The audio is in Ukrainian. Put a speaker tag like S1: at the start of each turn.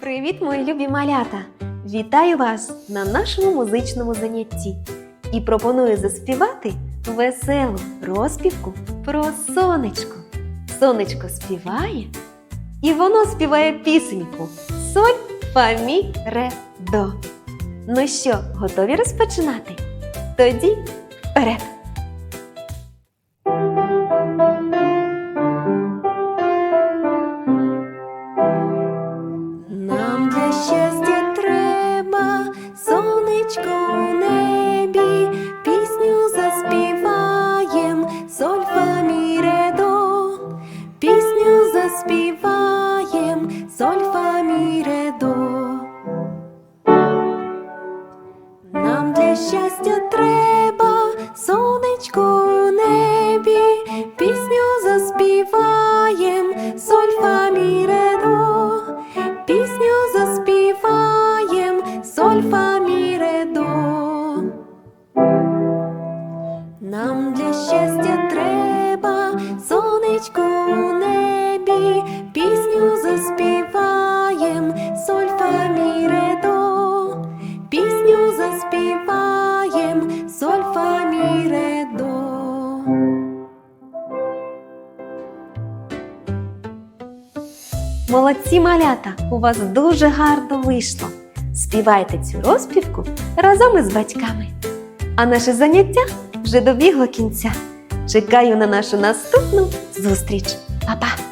S1: Привіт, мої любі малята! Вітаю вас на нашому музичному занятті і пропоную заспівати веселу розпівку про сонечко. Сонечко співає, і воно співає пісеньку Соль, фа, мі, ре, до. Ну що, готові розпочинати? Тоді вперед! Нам для щастя треба сонечко у небі, пісню заспіваєм, соль фа. Пісню заспіваєм, соль фа мі. Нам для щастя треба заспіваєм, Молодці малята! У вас дуже гарно вийшло. Співайте цю розпівку разом із батьками. А наше заняття вже добігло кінця. Чекаю на нашу наступну зустріч. Па-па!